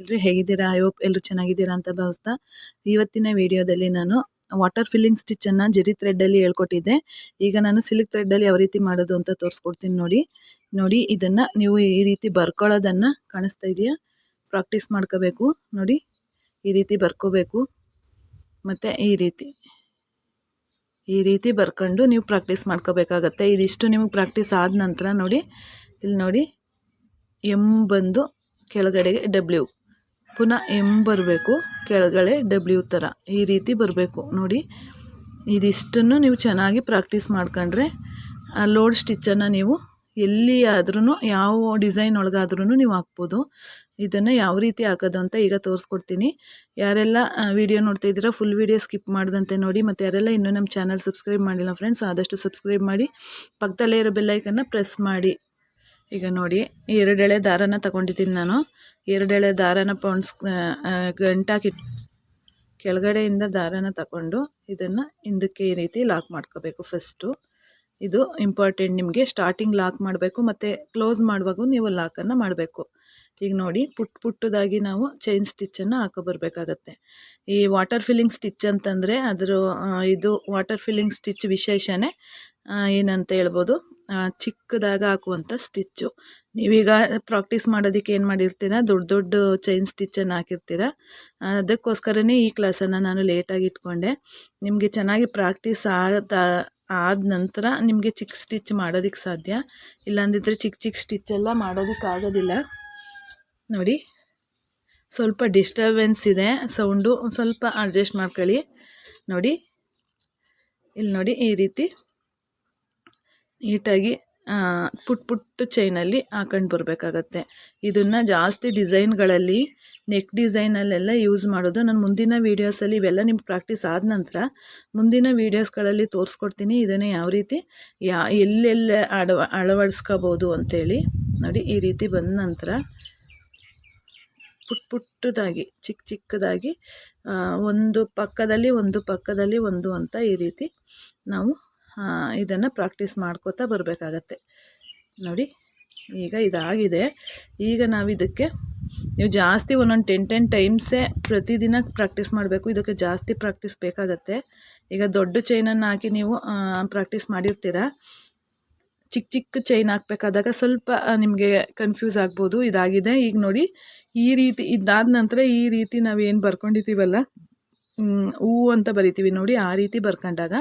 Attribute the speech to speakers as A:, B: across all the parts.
A: ಎಲ್ಲರೂ ಹೇಗಿದ್ದೀರಾ? I hope ಎಲ್ಲರೂ ಚೆನ್ನಾಗಿದ್ದೀರಾ ಅಂತ ಭಾವಿಸ್ತಾ ಇವತ್ತಿನ ವಿಡಿಯೋದಲ್ಲಿ ನಾನು ವಾಟರ್ ಫಿಲ್ಲಿಂಗ್ ಸ್ಟಿಚ್ಚನ್ನು ಜೆರಿ ಥ್ರೆಡ್ಡಲ್ಲಿ ಹೇಳ್ಕೊಟ್ಟಿದ್ದೆ. ಈಗ ನಾನು ಸಿಲ್ಕ್ ಥ್ರೆಡ್ಡಲ್ಲಿ ಯಾವ ರೀತಿ ಮಾಡೋದು ಅಂತ ತೋರಿಸ್ಕೊಡ್ತೀನಿ ನೋಡಿ. ನೋಡಿ, ಇದನ್ನು ನೀವು ಈ ರೀತಿ ಬರ್ಕೊಳ್ಳೋದನ್ನು ಕಾಣಿಸ್ತಾ ಇದೆಯಾ? ಪ್ರಾಕ್ಟೀಸ್ ಮಾಡ್ಕೋಬೇಕು. ನೋಡಿ, ಈ ರೀತಿ ಬರ್ಕೋಬೇಕು. ಮತ್ತು ಈ ರೀತಿ ಈ ರೀತಿ ಬರ್ಕೊಂಡು ನೀವು ಪ್ರಾಕ್ಟೀಸ್ ಮಾಡ್ಕೋಬೇಕಾಗತ್ತೆ. ಇದಿಷ್ಟು ನಿಮಗೆ ಪ್ರಾಕ್ಟೀಸ್ ಆದ ನಂತರ ನೋಡಿ, ಇಲ್ಲಿ ನೋಡಿ ಎಂ ಬಂದು ಕೆಳಗಡೆಗೆ ಡಬ್ಲ್ಯೂ ಪುನಃ ಎಂ ಬರಬೇಕು, ಕೆಳಗಡೆ ಡಬ್ಲ್ಯೂ ಥರ ಈ ರೀತಿ ಬರಬೇಕು. ನೋಡಿ, ಇದಿಷ್ಟನ್ನು ನೀವು ಚೆನ್ನಾಗಿ ಪ್ರಾಕ್ಟೀಸ್ ಮಾಡ್ಕೊಂಡ್ರೆ ಆ ಲೋಡ್ ಸ್ಟಿಚ್ಚನ್ನು ನೀವು ಎಲ್ಲಿ ಆದ್ರೂ ಯಾವ ಡಿಸೈನ್ ಒಳಗಾದ್ರೂ ನೀವು ಹಾಕ್ಬೋದು. ಇದನ್ನು ಯಾವ ರೀತಿ ಹಾಕೋದು ಅಂತ ಈಗ ತೋರಿಸ್ಕೊಡ್ತೀನಿ. ಯಾರೆಲ್ಲ ವಿಡಿಯೋ ನೋಡ್ತಾ ಇದ್ದೀರಾ ಫುಲ್ ವಿಡಿಯೋ ಸ್ಕಿಪ್ ಮಾಡ್ದಂತೆ ನೋಡಿ, ಮತ್ತು ಯಾರೆಲ್ಲ ಇನ್ನೂ ನಮ್ಮ ಚಾನಲ್ ಸಬ್ಸ್ಕ್ರೈಬ್ ಮಾಡಿಲ್ಲ ಫ್ರೆಂಡ್ಸ್ ಆದಷ್ಟು ಸಬ್ಸ್ಕ್ರೈಬ್ ಮಾಡಿ. ಪಕ್ಕದಲ್ಲೇ ಇರೋ ಬೆಲ್ಲೈಕನ್ನು ಪ್ರೆಸ್ ಮಾಡಿ. ಈಗ ನೋಡಿ ಎರಡೆಳೆ ದಾರನ ತಗೊಂಡಿದ್ದೀನಿ ನಾನು. ಎರಡೆಳೆ ದಾರನ ಪೌಂಡ್ಸ್ ಗಂಟಾಕಿ ಕೆಳಗಡೆಯಿಂದ ದಾರನ ತಗೊಂಡು ಇದನ್ನು ಹಿಂದಕ್ಕೆ ಈ ರೀತಿ ಲಾಕ್ ಮಾಡ್ಕೋಬೇಕು ಫಸ್ಟು ಇದು ಇಂಪಾರ್ಟೆಂಟ್ ನಿಮಗೆ ಸ್ಟಾರ್ಟಿಂಗ್ ಲಾಕ್ ಮಾಡಬೇಕು ಮತ್ತು ಕ್ಲೋಸ್ ಮಾಡುವಾಗ ನೀವು ಲಾಕನ್ನು ಮಾಡಬೇಕು. ಈಗ ನೋಡಿ ಪುಟ್, ಪುಟ್ಟದಾಗಿ ನಾವು ಚೈನ್ ಸ್ಟಿಚ್ಚನ್ನು ಹಾಕೊಬರ್ಬೇಕಾಗತ್ತೆ. ಈ ವಾಟರ್ ಫಿಲ್ಲಿಂಗ್ ಸ್ಟಿಚ್ ಅಂತಂದರೆ ಅದರ ಇದು ವಾಟರ್ ಫಿಲ್ಲಿಂಗ್ ಸ್ಟಿಚ್ ವಿಶೇಷನೇ ಏನಂತ ಹೇಳ್ಬೋದು? ಚಿಕ್ಕದಾಗ ಹಾಕುವಂಥ ಸ್ಟಿಚ್ಚು. ನೀವೀಗ ಪ್ರಾಕ್ಟೀಸ್ ಮಾಡೋದಕ್ಕೆ ಏನು ಮಾಡಿರ್ತೀರ? ದೊಡ್ಡ ದೊಡ್ಡ ಚೈನ್ ಸ್ಟಿಚ್ಚನ್ನು ಹಾಕಿರ್ತೀರ? ಅದಕ್ಕೋಸ್ಕರನೇ ಈ ಕ್ಲಾಸನ್ನು ನಾನು ಲೇಟಾಗಿ ಇಟ್ಕೊಂಡೆ. ನಿಮಗೆ ಚೆನ್ನಾಗಿ ಪ್ರಾಕ್ಟೀಸ್ ಆದ ಆದ ನಂತರ ನಿಮಗೆ ಚಿಕ್ಕ ಸ್ಟಿಚ್ ಮಾಡೋದಕ್ಕೆ ಸಾಧ್ಯ. ಇಲ್ಲಾಂದಿದ್ರೆ ಚಿಕ್ಕ ಚಿಕ್ಕ ಸ್ಟಿಚ್ಚೆಲ್ಲ ಮಾಡೋದಕ್ಕಾಗೋದಿಲ್ಲ ನೋಡಿ, ಸ್ವಲ್ಪ ಡಿಸ್ಟರ್ಬೆನ್ಸ್ ಇದೆ. ಸೌಂಡು ಸ್ವಲ್ಪ ಅಡ್ಜಸ್ಟ್ ಮಾಡ್ಕೊಳ್ಳಿ. ನೋಡಿ, ಇಲ್ಲಿ ನೋಡಿ ಈ ರೀತಿ. ನೀಟಾಗಿ ಪುಟ್ ಪುಟ್ಟ ಚೈನಲ್ಲಿ ಹಾಕೊಂಡು ಬರಬೇಕಾಗತ್ತೆ. ಇದನ್ನು ಜಾಸ್ತಿ ಡಿಸೈನ್ಗಳಲ್ಲಿ, ನೆಕ್ ಡಿಸೈನಲ್ಲೆಲ್ಲ ಯೂಸ್ ಮಾಡೋದು. ನಾನು ಮುಂದಿನ ವೀಡಿಯೋಸಲ್ಲಿ ಇವೆಲ್ಲ ನಿಮ್ಗೆ ಪ್ರಾಕ್ಟೀಸ್ ಆದ ನಂತರ ಮುಂದಿನ ವೀಡಿಯೋಸ್ಗಳಲ್ಲಿ ತೋರಿಸ್ಕೊಡ್ತೀನಿ. ಇದನ್ನು ಯಾವ ರೀತಿ, ಯಾ, ಎಲ್ಲೆಲ್ಲ ಅಳವ, ಅಳವಡಿಸ್ಕೋಬೋದು ಅಂಥೇಳಿ ನೋಡಿ ಈ ರೀತಿ ಬಂದ ನಂತರ ಪುಟ್ ಪುಟ್ಟದಾಗಿ ಚಿಕ್ಕ ಚಿಕ್ಕದಾಗಿ ಒಂದು ಪಕ್ಕದಲ್ಲಿ ಒಂದು ಪಕ್ಕದಲ್ಲಿ ಒಂದು ಅಂತ ಈ ರೀತಿ ನಾವು ಇದನ್ನು ಪ್ರಾಕ್ಟೀಸ್ ಮಾಡ್ಕೋತಾ ಬರಬೇಕಾಗತ್ತೆ. ನೋಡಿ, ಈಗ ಇದಾಗಿದೆ. ಈಗ ನಾವು ಇದಕ್ಕೆ, ನೀವು ಜಾಸ್ತಿ ಒಂದೊಂದು ಟೆನ್ ಟೆನ್ ಟೈಮ್ಸೇ ಪ್ರತಿದಿನ ಪ್ರಾಕ್ಟೀಸ್ ಮಾಡಬೇಕು. ಇದಕ್ಕೆ ಜಾಸ್ತಿ ಪ್ರಾಕ್ಟೀಸ್ ಬೇಕಾಗತ್ತೆ. ಈಗ ದೊಡ್ಡ ಚೈನನ್ನು ಹಾಕಿ ನೀವು ಪ್ರಾಕ್ಟೀಸ್ ಮಾಡಿರ್ತೀರ? ಚಿಕ್ಕ ಚಿಕ್ಕ ಚೈನ್ ಹಾಕ್ಬೇಕಾದಾಗ ಸ್ವಲ್ಪ ನಿಮಗೆ ಕನ್ಫ್ಯೂಸ್ ಆಗ್ಬೋದು, ಇದಾಗಿದೆ. ಈಗ ನೋಡಿ, ಈ ರೀತಿ ಇದಾದ ನಂತರ ಈ ರೀತಿ ನಾವು ಏನು ಬರ್ಕೊಂಡಿದ್ದೀವಲ್ಲ ಹೂವು ಅಂತ ಬರಿತೀವಿ. ನೋಡಿ, ಆ ರೀತಿ ಬರ್ಕೊಂಡಾಗ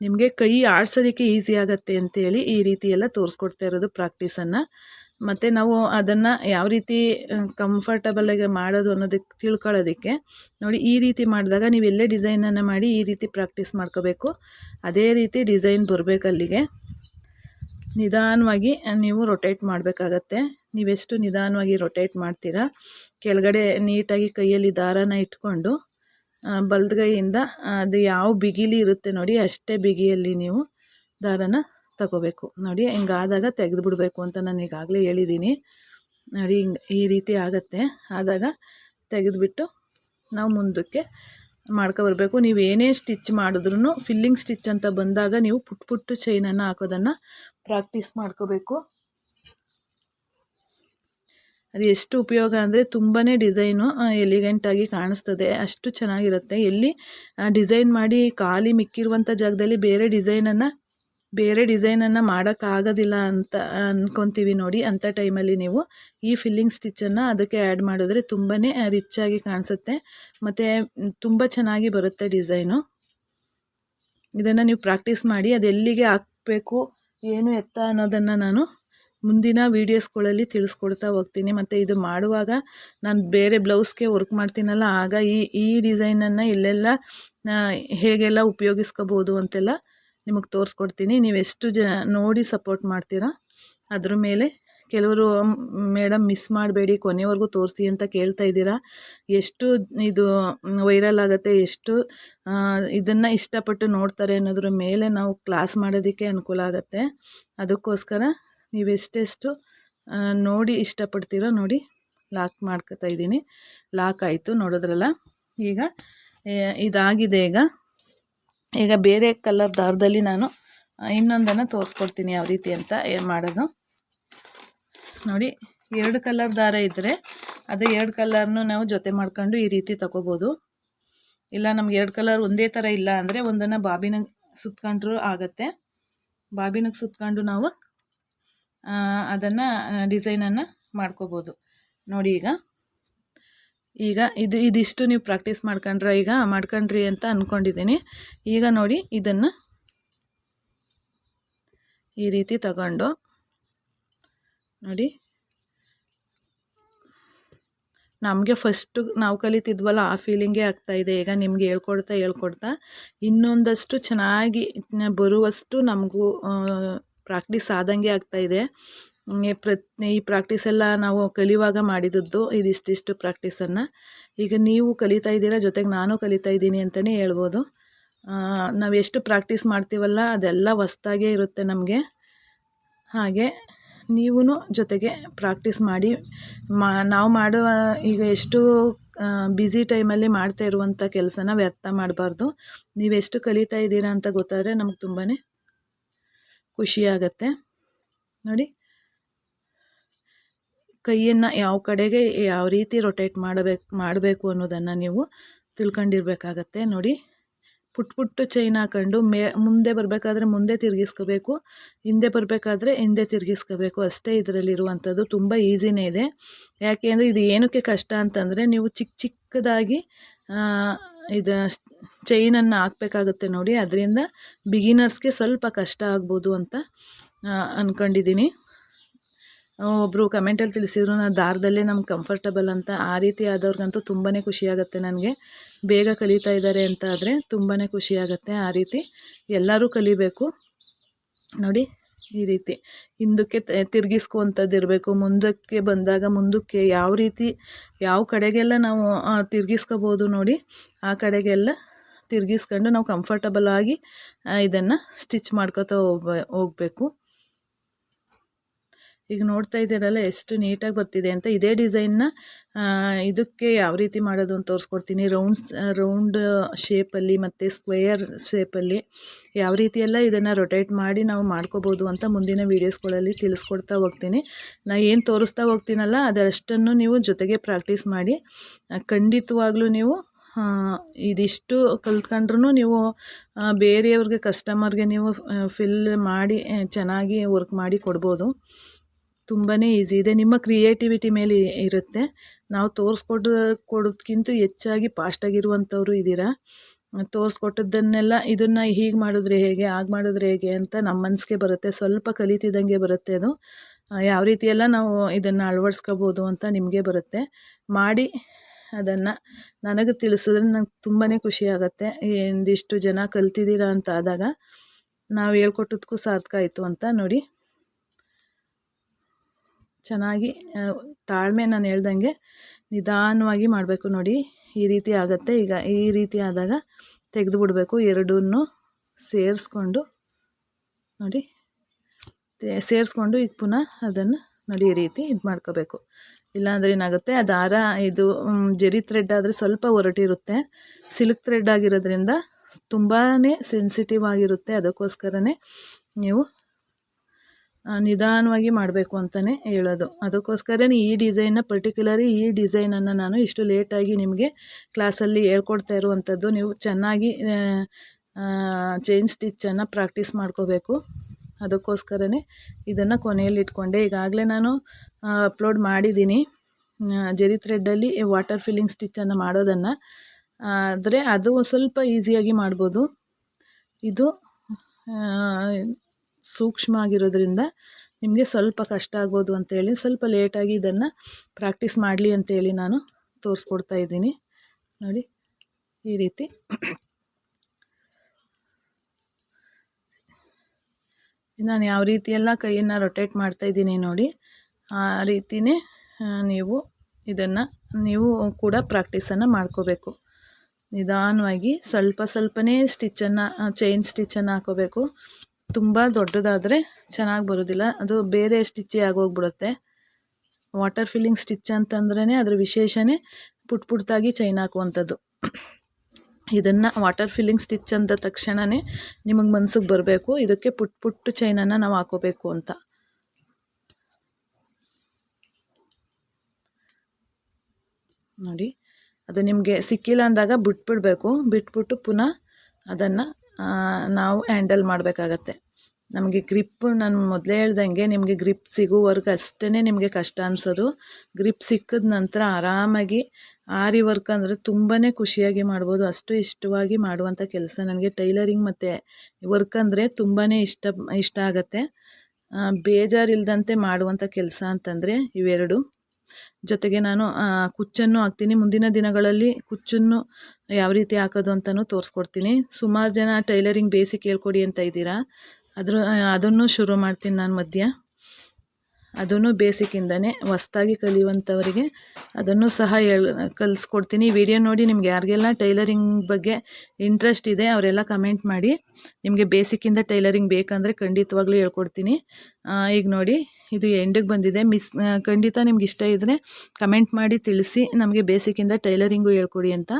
A: ನಿಮಗೆ ಕೈ ಆಡ್ಸೋದಕ್ಕೆ ಈಸಿ ಆಗುತ್ತೆ ಅಂತೇಳಿ ಈ ರೀತಿ ಎಲ್ಲ ತೋರಿಸ್ಕೊಡ್ತಾ ಇರೋದು ಪ್ರಾಕ್ಟೀಸನ್ನು ಮತ್ತು ನಾವು ಅದನ್ನು ಯಾವ ರೀತಿ ಕಂಫರ್ಟಬಲಾಗಿ ಮಾಡೋದು ಅನ್ನೋದಕ್ಕೆ ತಿಳ್ಕೊಳ್ಳೋದಕ್ಕೆ ನೋಡಿ ಈ ರೀತಿ ಮಾಡಿದಾಗ ನೀವು ಎಲ್ಲೇ ಡಿಸೈನನ್ನು ಮಾಡಿ ಈ ರೀತಿ ಪ್ರಾಕ್ಟೀಸ್ ಮಾಡ್ಕೋಬೇಕು. ಅದೇ ರೀತಿ ಡಿಸೈನ್ ಬರಬೇಕು ಅಲ್ಲಿಗೆ. ನಿಧಾನವಾಗಿ ನೀವು ರೊಟೇಟ್ ಮಾಡಬೇಕಾಗತ್ತೆ. ನೀವೆಷ್ಟು ನಿಧಾನವಾಗಿ ರೊಟೇಟ್ ಮಾಡ್ತೀರಾ? ಕೆಳಗಡೆ ನೀಟಾಗಿ ಕೈಯಲ್ಲಿ ದಾರಾನ ಇಟ್ಕೊಂಡು ಬಲಗೈಯಿಂದ ಅದು ಯಾವ ಬಿಗಿಲಿ ಇರುತ್ತೆ ನೋಡಿ, ಅಷ್ಟೇ ಬಿಗಿಯಲ್ಲಿ ನೀವು ದಾರನ ತಗೋಬೇಕು. ನೋಡಿ, ಹಿಂಗಾದಾಗ ತೆಗೆದು ಬಿಡಬೇಕು ಅಂತ ನಾನು ಈಗಾಗಲೇ ಹೇಳಿದ್ದೀನಿ. ನೋಡಿ, ಹಿಂಗೆ ಈ ರೀತಿ ಆಗುತ್ತೆ. ಆದಾಗ ತೆಗೆದುಬಿಟ್ಟು ನಾವು ಮುಂದಕ್ಕೆ ಮಾಡ್ಕೊಬರ್ಬೇಕು ನೀವು ಏನೇ ಸ್ಟಿಚ್ ಮಾಡಿದ್ರೂ ಫಿಲ್ಲಿಂಗ್ ಸ್ಟಿಚ್ ಅಂತ ಬಂದಾಗ ನೀವು ಪುಟ್ ಪುಟ್ಟು ಚೈನನ್ನು ಹಾಕೋದನ್ನು ಪ್ರಾಕ್ಟೀಸ್ ಮಾಡ್ಕೋಬೇಕು. ಅದು ಎಷ್ಟು ಉಪಯೋಗ ಅಂದರೆ ತುಂಬಾ ಡಿಸೈನು ಎಲಿಗೆಂಟಾಗಿ ಕಾಣಿಸ್ತದೆ. ಅಷ್ಟು ಚೆನ್ನಾಗಿರುತ್ತೆ. ಎಲ್ಲಿ ಡಿಸೈನ್ ಮಾಡಿ ಖಾಲಿ ಮಿಕ್ಕಿರುವಂಥ ಜಾಗದಲ್ಲಿ ಬೇರೆ ಡಿಸೈನನ್ನು ಬೇರೆ ಡಿಸೈನನ್ನು ಮಾಡೋಕ್ಕಾಗೋದಿಲ್ಲ ಅಂತ ಅಂದ್ಕೊತೀವಿ ನೋಡಿ ಅಂಥ ಟೈಮಲ್ಲಿ ನೀವು. ಈ ಫಿಲ್ಲಿಂಗ್ ಸ್ಟಿಚ್ಚನ್ನು ಅದಕ್ಕೆ ಆ್ಯಡ್ ಮಾಡಿದ್ರೆ ತುಂಬಾ ರಿಚ್ಚಾಗಿ ಕಾಣಿಸುತ್ತೆ. ಮತ್ತು ತುಂಬ ಚೆನ್ನಾಗಿ ಬರುತ್ತೆ ಡಿಸೈನು. ಇದನ್ನು ನೀವು ಪ್ರಾಕ್ಟೀಸ್ ಮಾಡಿ ಅದೆಲ್ಲಿಗೆ ಹಾಕಬೇಕು, ಏನು ಎತ್ತ ಅನ್ನೋದನ್ನು ನಾನು ಮುಂದಿನ ವೀಡಿಯೋಸ್ಗಳಲ್ಲಿ ತಿಳಿಸ್ಕೊಡ್ತಾ ಹೋಗ್ತೀನಿ. ಮತ್ತು ಇದು ಮಾಡುವಾಗ ನಾನು ಬೇರೆ ಬ್ಲೌಸ್ಗೆ ವರ್ಕ್ ಮಾಡ್ತೀನಲ್ಲ, ಆಗ ಈ ಈ ಡಿಸೈನನ್ನು ಇಲ್ಲೆಲ್ಲ ಹೇಗೆಲ್ಲ ಉಪಯೋಗಿಸ್ಕೋಬೋದು ಅಂತೆಲ್ಲ ನಿಮಗೆ ತೋರಿಸ್ಕೊಡ್ತೀನಿ. ನೀವು ಎಷ್ಟು ಜ, ನೋಡಿ ಸಪೋರ್ಟ್ ಮಾಡ್ತೀರಾ, ಅದ್ರ ಮೇಲೆ ಕೆಲವರು ಮೇಡಮ್ ಮಿಸ್ ಮಾಡಬೇಡಿ, ಕೊನೆವರೆಗೂ ತೋರಿಸಿ ಅಂತ ಕೇಳ್ತಾ ಇದ್ದೀರಾ. ಎಷ್ಟು ಇದು ವೈರಲ್ ಆಗುತ್ತೆ, ಎಷ್ಟು ಇದನ್ನು ಇಷ್ಟಪಟ್ಟು ನೋಡ್ತಾರೆ ಅನ್ನೋದ್ರ ಮೇಲೆ ನಾವು ಕ್ಲಾಸ್ ಮಾಡೋದಕ್ಕೆ ಅನುಕೂಲ ಆಗುತ್ತೆ. ಅದಕ್ಕೋಸ್ಕರ ನೀವು ಎಷ್ಟೆಷ್ಟು ನೋಡಿ ಇಷ್ಟಪಡ್ತೀರೋ ನೋಡಿ ಲಾಕ್ ಮಾಡ್ಕೊತಾ ಇದ್ದೀನಿ. ಲಾಕ್ ಆಯಿತು ನೋಡಿದ್ರಲ್ಲ. ಈಗ ಇದಾಗಿದೆ ಈಗ. ಈಗ ಬೇರೆ ಕಲರ್ ದಾರದಲ್ಲಿ ನಾನು ಇನ್ನೊಂದನ್ನು ತೋರಿಸ್ಕೊಡ್ತೀನಿ ಯಾವ ರೀತಿ ಅಂತ ಮಾಡೋದು. ನೋಡಿ, ಎರಡು ಕಲರ್ ದಾರ ಇದ್ದರೆ ಅದು ಎರಡು ಕಲರ್ನು ನಾವು ಜೊತೆ ಮಾಡ್ಕೊಂಡು ಈ ರೀತಿ ತಗೋಬೋದು. ಇಲ್ಲ ನಮ್ಗೆ ಎರಡು ಕಲರ್ ಒಂದೇ ಥರ ಇಲ್ಲ ಅಂದರೆ ಒಂದನ್ನು ಬಾಬಿನ ಸುತ್ಕೊಂಡ್ರೂ ಆಗತ್ತೆ. ಬಾಬಿನಿಗೆ ಸುತ್ಕೊಂಡು ನಾವು ಅದನ್ನು ಡಿಸೈನನ್ನು ಮಾಡ್ಕೋಬೋದು. ನೋಡಿ ಈಗ. ಈಗ ಇದು, ಇದಿಷ್ಟು ನೀವು ಪ್ರಾಕ್ಟೀಸ್ ಮಾಡ್ಕೊಂಡ್ರೆ ಈಗ ಮಾಡ್ಕೊಂಡ್ರಿ ಅಂತ ಅಂದ್ಕೊಂಡಿದ್ದೀನಿ ಈಗ ನೋಡಿ ಇದನ್ನು ಈ ರೀತಿ ತಗೊಂಡು ನೋಡಿ. ನಮಗೆ ಫಸ್ಟು ನಾವು ಕಲಿತಿದ್ವಲ್ಲ, ಆ ಫೀಲಿಂಗೇ ಆಗ್ತಾಯಿದೆ ಈಗ ನಿಮಗೆ ಹೇಳ್ಕೊಡ್ತಾ ಹೇಳ್ಕೊಡ್ತಾ ಇನ್ನೊಂದಷ್ಟು ಚೆನ್ನಾಗಿ ಬರುವಷ್ಟು ನಮಗೂ ಪ್ರಾಕ್ಟೀಸ್ ಆದಂಗೆ ಆಗ್ತಾಯಿದೆ ಪ್ರತಿ, ಈ ಪ್ರಾಕ್ಟೀಸೆಲ್ಲ ನಾವು ಕಲಿಯುವಾಗ ಮಾಡಿದದ್ದು ಇದಿಷ್ಟಿಷ್ಟು ಪ್ರಾಕ್ಟೀಸನ್ನು ಈಗ ನೀವು ಕಲಿತಾ ಇದ್ದೀರಾ, ಜೊತೆಗೆ ನಾನು ಕಲಿತಾ ಇದ್ದೀನಿ ಅಂತಲೇ ಹೇಳ್ಬೋದು. ನಾವು ಎಷ್ಟು ಪ್ರಾಕ್ಟೀಸ್ ಮಾಡ್ತೀವಲ್ಲ, ಅದೆಲ್ಲ ಹೊಸ್ದಾಗೇ ಇರುತ್ತೆ ನಮಗೆ. ಹಾಗೆ ನೀವೂ ಜೊತೆಗೆ ಪ್ರಾಕ್ಟೀಸ್ ಮಾಡಿ, ಮಾ, ನಾವು ಮಾಡುವ ಈಗ ಎಷ್ಟು ಬ್ಯುಸಿ ಟೈಮಲ್ಲಿ ಮಾಡ್ತಾ ಇರುವಂಥ ಕೆಲಸನ ವ್ಯರ್ಥ ಮಾಡಬಾರ್ದು. ನೀವೆಷ್ಟು ಕಲಿತಾ ಇದ್ದೀರಾ ಅಂತ ಗೊತ್ತಾದರೆ ನಮ್ಗೆ ತುಂಬಾ ಖುಷಿಯಾಗತ್ತೆ. ನೋಡಿ. ಕೈಯನ್ನು ಯಾವ ಕಡೆಗೆ ಯಾವ ರೀತಿ ರೊಟೇಟ್ ಮಾಡಬೇಕು ಮಾಡಬೇಕು ಅನ್ನೋದನ್ನು ನೀವು ತಿಳ್ಕೊಂಡಿರ್ಬೇಕಾಗತ್ತೆ. ನೋಡಿ. ಪುಟ್ ಪುಟ್ಟು ಚೈನ್ ಹಾಕೊಂಡು ಮೇ, ಮುಂದೆ ಬರಬೇಕಾದ್ರೆ ಮುಂದೆ ತಿರುಗಿಸ್ಕೋಬೇಕು, ಹಿಂದೆ ಬರಬೇಕಾದ್ರೆ ಹಿಂದೆ ತಿರುಗಿಸ್ಕೋಬೇಕು. ಅಷ್ಟೇ ಇದರಲ್ಲಿರುವಂಥದ್ದು ತುಂಬ ಈಸಿನೇ ಇದೆ. ಯಾಕೆ ಅಂದರೆ ಇದು ಏನಕ್ಕೆ ಕಷ್ಟ ಅಂತಂದರೆ ನೀವು ಚಿಕ್ಕ ಚಿಕ್ಕದಾಗಿ ಇದು ಚೈನನ್ನು ಹಾಕ್ಬೇಕಾಗುತ್ತೆ ನೋಡಿ. ಅದರಿಂದ ಬಿಗಿನರ್ಸ್ಗೆ ಸ್ವಲ್ಪ ಕಷ್ಟ ಆಗ್ಬೋದು ಅಂತ ಅಂದ್ಕೊಂಡಿದ್ದೀನಿ ಒಬ್ಬರು ಕಮೆಂಟಲ್ಲಿ ತಿಳಿಸಿದ್ರು ನಾನು ದಾರದಲ್ಲೇ ನಮ್ಗೆ ಕಂಫರ್ಟಬಲ್ ಅಂತ. ಆ ರೀತಿ ಆದವ್ರಿಗಂತೂ ತುಂಬಾ ಖುಷಿಯಾಗುತ್ತೆ ನನಗೆ. ಬೇಗ ಕಲಿತಾ ಇದ್ದಾರೆ ಅಂತ ಆದರೆ ತುಂಬಾ ಖುಷಿಯಾಗುತ್ತೆ ಆ ರೀತಿ. ಎಲ್ಲರೂ ಕಲಿಬೇಕು. ನೋಡಿ. ಈ ರೀತಿ ಹಿಂದಕ್ಕೆ ತಿರುಗಿಸ್ಕೊಂಥದ್ದು ಇರಬೇಕು. ಮುಂದಕ್ಕೆ ಬಂದಾಗ ಮುಂದಕ್ಕೆ ಯಾವ ರೀತಿ, ಯಾವ ಕಡೆಗೆಲ್ಲ ನಾವು ತಿರುಗಿಸ್ಕೋಬೋದು ನೋಡಿ, ಆ ಕಡೆಗೆಲ್ಲ ತಿರುಗಿಸ್ಕೊಂಡು ನಾವು ಕಂಫರ್ಟಬಲ್ ಆಗಿ ಇದನ್ನು ಸ್ಟಿಚ್ ಮಾಡ್ಕೋತಾ ಹೋಗ್ಬೇಕು. ಈಗ ನೋಡ್ತಾ ಇದ್ದೀರಲ್ಲ, ಎಷ್ಟು ನೀಟಾಗಿ ಬರ್ತಿದೆ ಅಂತ. ಇದೇ ಡಿಸೈನ್ನ ಇದಕ್ಕೆ ಯಾವ ರೀತಿ ಮಾಡೋದು ಅಂತ ತೋರಿಸ್ಕೊಡ್ತೀನಿ. ರೌಂಡ್ಸ್, ರೌಂಡ್ ಶೇಪಲ್ಲಿ ಮತ್ತು ಸ್ಕ್ವೇರ್ ಶೇಪಲ್ಲಿ ಯಾವ ರೀತಿಯೆಲ್ಲ ಇದನ್ನು ರೊಟೇಟ್ ಮಾಡಿ ನಾವು ಮಾಡ್ಕೋಬೋದು ಅಂತ ಮುಂದಿನ ವೀಡಿಯೋಸ್ಗಳಲ್ಲಿ ತಿಳಿಸ್ಕೊಡ್ತಾ ಹೋಗ್ತೀನಿ. ನಾ ಏನು ತೋರಿಸ್ತಾ ಹೋಗ್ತೀನಲ್ಲ, ಅದರಷ್ಟನ್ನು ನೀವು ಜೊತೆಗೆ ಪ್ರಾಕ್ಟೀಸ್ ಮಾಡಿ. ಖಂಡಿತವಾಗ್ಲೂ ನೀವು ಇದಿಷ್ಟು ಕಲ್ತ್ಕೊಂಡ್ರೂ ನೀವು ಬೇರೆಯವ್ರಿಗೆ, ಕಸ್ಟಮರ್ಗೆ ನೀವು ಫಿಲ್ ಮಾಡಿ ಚೆನ್ನಾಗಿ ವರ್ಕ್ ಮಾಡಿ ಕೊಡ್ಬೋದು. ತುಂಬಾ ಈಸಿ ಇದೆ. ನಿಮ್ಮ ಕ್ರಿಯೇಟಿವಿಟಿ ಮೇಲೆ ಇರುತ್ತೆ. ನಾವು ತೋರಿಸ್ಕೊಟ್ಟು ಕೊಡೋದ್ಕಿಂತ ಹೆಚ್ಚಾಗಿ ಫಾಸ್ಟಾಗಿರುವಂಥವ್ರು ಇದ್ದೀರಾ? ತೋರಿಸ್ಕೊಟ್ಟದ್ದನ್ನೆಲ್ಲ ಇದನ್ನು ಹೀಗೆ ಮಾಡಿದ್ರೆ ಹೇಗೆ, ಹಾಗೆ ಮಾಡಿದ್ರೆ ಹೇಗೆ ಅಂತ ನಮ್ಮ ಮನಸ್ಸಿಗೆ ಬರುತ್ತೆ. ಸ್ವಲ್ಪ ಕಲಿತಿದ್ದಂಗೆ ಬರುತ್ತೆ ಅದು. ಯಾವ ರೀತಿಯೆಲ್ಲ ನಾವು ಇದನ್ನು ಅಳವಡಿಸ್ಕೋಬೋದು ಅಂತ ನಿಮಗೆ ಬರುತ್ತೆ. ಮಾಡಿ ಅದನ್ನು ನನಗೆ ತಿಳಿಸಿದ್ರೆ ನಂಗೆ ತುಂಬಾ ಖುಷಿಯಾಗತ್ತೆ ಒಂದಿಷ್ಟು ಜನ ಕಲ್ತಿದ್ದೀರಾ ಅಂತ ಆದಾಗ ನಾವು ಹೇಳ್ಕೊಟ್ಟದಕ್ಕೂ ಸಾರ್ಥಕ ಆಯಿತು ಅಂತ ನೋಡಿ. ಚೆನ್ನಾಗಿ ತಾಳ್ಮೆ ನಾನು ಹೇಳ್ದಂಗೆ ನಿಧಾನವಾಗಿ ಮಾಡಬೇಕು ನೋಡಿ. ಈ ರೀತಿ ಆಗುತ್ತೆ. ಈಗ ಈ ರೀತಿ ಆದಾಗ ತೆಗೆದು ಬಿಡಬೇಕು. ಎರಡನ್ನೂ ಸೇರಿಸ್ಕೊಂಡು ನೋಡಿ. ಸೇರಿಸ್ಕೊಂಡು ಈಗ ಪುನಃ ಅದನ್ನು ನೋಡಿ ಈ ರೀತಿ ಇದು ಮಾಡ್ಕೋಬೇಕು. ಇಲ್ಲಾಂದರೆ ಏನಾಗುತ್ತೆ, ಆ ದಾರ ಇದು ಜರಿ ಥ್ರೆಡ್ ಆದರೆ ಸ್ವಲ್ಪ ಹೊರಟಿರುತ್ತೆ ಸಿಲ್ಕ್ ಥ್ರೆಡ್ ಆಗಿರೋದ್ರಿಂದ ತುಂಬಾ ಸೆನ್ಸಿಟಿವ್ ಆಗಿರುತ್ತೆ. ಅದಕ್ಕೋಸ್ಕರನೇ ನೀವು ನಿಧಾನವಾಗಿ ಮಾಡಬೇಕು ಅಂತಲೇ ಹೇಳೋದು. ಅದಕ್ಕೋಸ್ಕರನೇ ಈ ಡಿಸೈನ್ನ ಪರ್ಟಿಕ್ಯುಲರಿ ಈ ಡಿಸೈನನ್ನು ನಾನು ಇಷ್ಟು ಲೇಟಾಗಿ ನಿಮಗೆ ಕ್ಲಾಸಲ್ಲಿ ಹೇಳ್ಕೊಡ್ತಾ ಇರುವಂಥದ್ದು. ನೀವು ಚೆನ್ನಾಗಿ ಚೈನ್ ಸ್ಟಿಚ್ಚನ್ನು ಪ್ರಾಕ್ಟೀಸ್ ಮಾಡ್ಕೋಬೇಕು. ಅದಕ್ಕೋಸ್ಕರನೇ ಇದನ್ನು ಕೊನೆಯಲ್ಲಿ ಇಟ್ಕೊಂಡೆ. ಈಗಾಗಲೇ ನಾನು ಅಪ್ಲೋಡ್ ಮಾಡಿದ್ದೀನಿ. ಜೆರಿ ಥ್ರೆಡ್ಡಲ್ಲಿ ವಾಟರ್ ಫಿಲ್ಲಿಂಗ್ ಸ್ಟಿಚ್ಚನ್ನು ಮಾಡೋದನ್ನು. ಆದರೆ ಅದು ಸ್ವಲ್ಪ ಈಸಿಯಾಗಿ ಮಾಡ್ಬೋದು. ಇದು ಸೂಕ್ಷ್ಮ ಆಗಿರೋದ್ರಿಂದ ನಿಮಗೆ ಸ್ವಲ್ಪ ಕಷ್ಟ ಆಗ್ಬೋದು ಅಂತೇಳಿ ಸ್ವಲ್ಪ ಲೇಟಾಗಿ ಇದನ್ನು ಪ್ರಾಕ್ಟೀಸ್ ಮಾಡಲಿ ಅಂತೇಳಿ ನಾನು ತೋರಿಸ್ಕೊಡ್ತಾ ಇದ್ದೀನಿ. ನೋಡಿ, ಈ ರೀತಿ. ನಾನು ಯಾವ ರೀತಿಯೆಲ್ಲ ಕೈಯನ್ನು ರೊಟೇಟ್ ಮಾಡ್ತಾ ಇದ್ದೀನಿ ನೋಡಿ, ಆ ರೀತಿಯೇ ನೀವು ಇದನ್ನು, ನೀವು ಕೂಡ ಪ್ರಾಕ್ಟೀಸನ್ನು ಮಾಡ್ಕೋಬೇಕು. ನಿಧಾನವಾಗಿ ಸ್ವಲ್ಪ ಸ್ವಲ್ಪನೇ ಸ್ಟಿಚ್ಚನ್ನು ಚೈನ್ ಸ್ಟಿಚ್ಚನ್ನು ಹಾಕೋಬೇಕು. ತುಂಬ ದೊಡ್ಡದಾದರೆ ಚೆನ್ನಾಗಿ ಬರೋದಿಲ್ಲ. ಅದು ಬೇರೆ ಸ್ಟಿಚ್ಚೇ ಆಗೋಗ್ಬಿಡುತ್ತೆ ವಾಟರ್ ಫಿಲ್ಲಿಂಗ್ ಸ್ಟಿಚ್ ಅಂತಂದ್ರೇ ಅದ್ರ ವಿಶೇಷನೇ ಪುಟ್ ಪುಟ್ಟಾಗಿ ಚೈನ್ ಹಾಕುವಂಥದ್ದು. ಇದನ್ನು ವಾಟರ್ ಫಿಲ್ಲಿಂಗ್ ಸ್ಟಿಚ್ ಅಂದ ತಕ್ಷಣವೇ ನಿಮಗೆ ಮನಸ್ಸಿಗೆ ಬರಬೇಕು. ಇದಕ್ಕೆ ಪುಟ್ ಪುಟ್ಟು ಚೈನನ್ನು ನಾವು ಹಾಕೋಬೇಕು ಅಂತ. ನೋಡಿ, ಅದು ನಿಮಗೆ ಸಿಕ್ಕಿಲ್ಲ ಅಂದಾಗ ಬಿಟ್ಬಿಡ್ಬೇಕು. ಬಿಟ್ಬಿಟ್ಟು ಪುನಃ ಅದನ್ನು ನಾವು ಹ್ಯಾಂಡಲ್ ಮಾಡಬೇಕಾಗತ್ತೆ. ನಮಗೆ ಗ್ರಿಪ್ ನಾನು ಮೊದಲೇ ಹೇಳ್ದಂಗೆ ನಿಮಗೆ ಗ್ರಿಪ್ ಸಿಗುವವರೆಗೂ ಅಷ್ಟೇ ನಿಮಗೆ ಕಷ್ಟ ಅನಿಸೋದು. ಗ್ರಿಪ್ ಸಿಕ್ಕಿದ ನಂತರ ಆರಾಮಾಗಿ ಆರಿ ವರ್ಕ್ ಅಂದರೆ ತುಂಬಾ ಖುಷಿಯಾಗಿ ಮಾಡ್ಬೋದು. ಅಷ್ಟು ಇಷ್ಟವಾಗಿ ಮಾಡುವಂಥ ಕೆಲಸ ನನಗೆ ಟೈಲರಿಂಗ್ ಮತ್ತು ವರ್ಕ್ ಅಂದರೆ ತುಂಬಾ ಇಷ್ಟ ಇಷ್ಟ ಆಗುತ್ತೆ. ಬೇಜಾರಿಲ್ದಂತೆ ಮಾಡುವಂಥ ಕೆಲಸ ಅಂತಂದರೆ ಇವೆರಡು. ಜೊತೆಗೆ ನಾನು ಕುಚ್ಚನ್ನು ಹಾಕ್ತೀನಿ. ಮುಂದಿನ ದಿನಗಳಲ್ಲಿ ಕುಚ್ಚನ್ನು ಯಾವ ರೀತಿ ಹಾಕೋದು ಅಂತಲೂ ತೋರಿಸ್ಕೊಡ್ತೀನಿ. ಸುಮಾರು ಜನ ಟೈಲರಿಂಗ್ ಬೇಸಿಕ್ ಹೇಳ್ಕೊಡಿ ಅಂತ ಇದ್ದೀರಾ? ಅದ್ರ ಅದನ್ನು ಶುರು ಮಾಡ್ತೀನಿ ನಾನು ಮಧ್ಯ. ಅದನ್ನು ಬೇಸಿಕ್ಕಿಂದನೇ ಹೊಸ್ದಾಗಿ ಕಲಿಯುವಂಥವರಿಗೆ ಅದನ್ನು ಸಹ ಹೇಳ್, ಕಲಿಸ್ಕೊಡ್ತೀನಿ. ವಿಡಿಯೋ ನೋಡಿ ನಿಮ್ಗೆ ಯಾರಿಗೆಲ್ಲ ಟೈಲರಿಂಗ್ ಬಗ್ಗೆ ಇಂಟ್ರೆಸ್ಟ್ ಇದೆ ಅವರೆಲ್ಲ ಕಮೆಂಟ್ ಮಾಡಿ. ನಿಮಗೆ ಬೇಸಿಕ್ಕಿಂದ ಟೈಲರಿಂಗ್ ಬೇಕಂದರೆ ಖಂಡಿತವಾಗ್ಲೂ ಹೇಳ್ಕೊಡ್ತೀನಿ. ಈಗ ನೋಡಿ ಇದು ಎಂಡಿಗೆ ಬಂದಿದೆ. ಮಿಸ್ ಖಂಡಿತ ನಿಮ್ಗೆ ಇಷ್ಟ ಇದ್ದರೆ ಕಮೆಂಟ್ ಮಾಡಿ ತಿಳಿಸಿ. ನಮಗೆ ಬೇಸಿಕ್ಕಿಂದ ಟೈಲರಿಂಗು ಹೇಳ್ಕೊಡಿ ಅಂತ.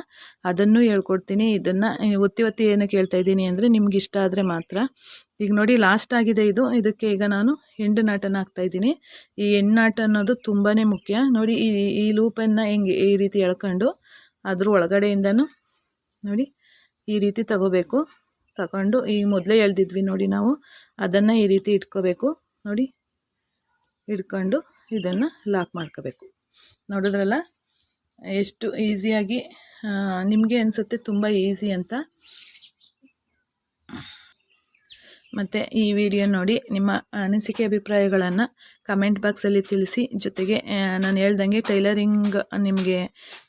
A: ಅದನ್ನು ಹೇಳ್ಕೊಡ್ತೀನಿ. ಇದನ್ನು ಒತ್ತಿ ಒತ್ತಿ ಏನಕ್ಕೆ ಹೇಳ್ತಾ ಇದ್ದೀನಿ ಅಂದರೆ ನಿಮ್ಗೆ ಇಷ್ಟ ಆದರೆ ಮಾತ್ರ. ಈಗ ನೋಡಿ ಲಾಸ್ಟ್ ಆಗಿದೆ ಇದು. ಇದಕ್ಕೆ ಈಗ ನಾನು ಎಂಡು ಹಾಕ್ತಾ ಇದ್ದೀನಿ. ಈ ನಾಟ ಅನ್ನೋದು ತುಂಬಾ ಮುಖ್ಯ. ನೋಡಿ, ಈ ಈ ಲೂಪನ್ನು ಹೆಂಗೆ ಈ ರೀತಿ ಎಳ್ಕೊಂಡು ಅದ್ರ ಒಳಗಡೆಯಿಂದನೂ ನೋಡಿ, ಈ ರೀತಿ ತಗೋಬೇಕು. ತಗೊಂಡು ಈ ಮೊದಲೇ ಎಳ್ದಿದ್ವಿ ನೋಡಿ ನಾವು. ಅದನ್ನು ಈ ರೀತಿ ಇಟ್ಕೋಬೇಕು. ನೋಡಿ ಹಿಡ್ಕೊಂಡು ಇದನ್ನು ಲಾಕ್ ಮಾಡ್ಕೋಬೇಕು. ನೋಡಿದ್ರಲ್ಲ? ಎಷ್ಟು ಈಸಿಯಾಗಿ ನಿಮಗೆ ಅನಿಸುತ್ತೆ ತುಂಬ ಈಸಿ ಅಂತ. ಮತ್ತು ಈ ವಿಡಿಯೋ ನೋಡಿ ನಿಮ್ಮ ಅನಿಸಿಕೆ ಅಭಿಪ್ರಾಯಗಳನ್ನು ಕಮೆಂಟ್ ಬಾಕ್ಸಲ್ಲಿ ತಿಳಿಸಿ. ಜೊತೆಗೆ ನಾನು ಹೇಳ್ದಂಗೆ ಟೈಲರಿಂಗ್ ನಿಮಗೆ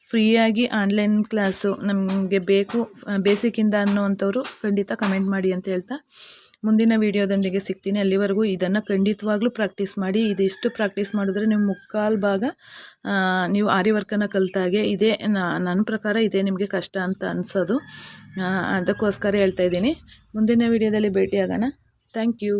A: ಫ್ರೀಯಾಗಿ ಆನ್ಲೈನ್ ಕ್ಲಾಸು ನಮಗೆ ಬೇಕು ಬೇಸಿಕ್ಕಿಂದ ಅನ್ನೋವಂಥವ್ರು ಖಂಡಿತ ಕಮೆಂಟ್ ಮಾಡಿ ಅಂತ ಹೇಳ್ತಾ. ಮುಂದಿನ ವಿಡಿಯೋದೊಂದಿಗೆ ಸಿಗ್ತೀನಿ. ಅಲ್ಲಿವರೆಗೂ ಇದನ್ನು ಖಂಡಿತವಾಗ್ಲೂ ಪ್ರಾಕ್ಟೀಸ್ ಮಾಡಿ, ಇದಿಷ್ಟು ಪ್ರಾಕ್ಟೀಸ್ ಮಾಡಿದ್ರೆ ನಿಮ್ಮ ಮುಕ್ಕಾಲು ಭಾಗ ನೀವು ಆರಿ ವರ್ಕನ್ನು ಕಲಿತಾಗೆ ಇದೇ ನನ್ನ ಪ್ರಕಾರ ಇದೇ ನಿಮಗೆ ಕಷ್ಟ ಅಂತ ಅನಿಸೋದು. ಅದಕ್ಕೋಸ್ಕರ ಹೇಳ್ತಾ ಇದ್ದೀನಿ. ಮುಂದಿನ ವೀಡಿಯೋದಲ್ಲಿ ಭೇಟಿಯಾಗೋಣ. Thank you